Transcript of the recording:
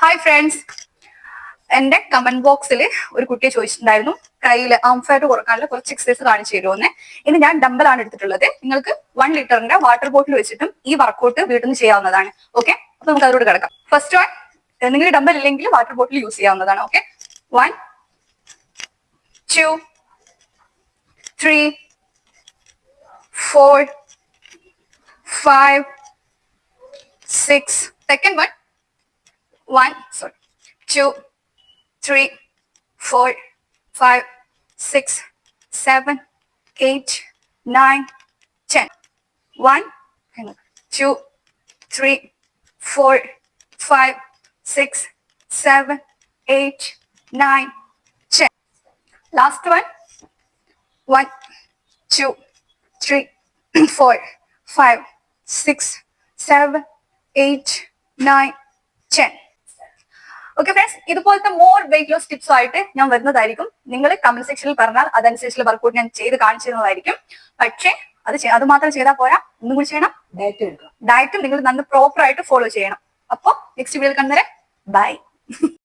Hi friends എന്റെ comment ബോക്സിൽ ഒരു കുട്ടിയെ ചോദിച്ചിട്ടുണ്ടായിരുന്നു. കയ്യിൽ ആംഫാറ്റ് കുറക്കാനുള്ള കുറച്ച് എക്സസൈസ് കാണിച്ചു തരുമെന്ന് ഇന്ന് ഞാൻ ഡമ്പലാണ് എടുത്തിട്ടുള്ളത്. നിങ്ങൾക്ക് വൺ ലിറ്ററിന്റെ വാട്ടർ ബോട്ടിൽ വെച്ചിട്ടും ഈ വർക്കൗട്ട് വീട്ടിൽ നിന്ന് ചെയ്യാവുന്നതാണ്. ഓക്കെ അപ്പൊ നമുക്ക് അതിലൂടെ കിടക്കാം. ഫസ്റ്റ് വൺ നിങ്ങൾ ഡമ്പൽ ഇല്ലെങ്കിൽ വാട്ടർ ബോട്ടിൽ യൂസ് ചെയ്യാവുന്നതാണ്. Okay one two three four five six second one one, sorry, two, three, four, five, six, seven, eight, nine, ten. One, two, three, four, five, six, seven, eight, nine, ten. Last one. One, two, three, four, five, six, seven, eight, nine, ten. ഇതുപോലത്തെ more weight loss ടിപ്സും ആയിട്ട് ഞാൻ വരുന്നതായിരിക്കും. നിങ്ങൾ comment സെക്ഷനിൽ പറഞ്ഞാൽ അതനുസരിച്ചുള്ള workout ഞാൻ ചെയ്ത് കാണിച്ചു തരുന്നതായിരിക്കും പക്ഷേ അത് അത് മാത്രം ചെയ്താൽ പോരാ. ഒന്നും കൂടി ചെയ്യണം. ഡയറ്റ് എടുക്കാം ഡയറ്റ് നിങ്ങൾ നന്ന് പ്രോപ്പർ ആയിട്ട് ഫോളോ ചെയ്യണം. അപ്പോൾ നെക്സ്റ്റ് വീഡിയോ കാണുന്നവരെ ബൈ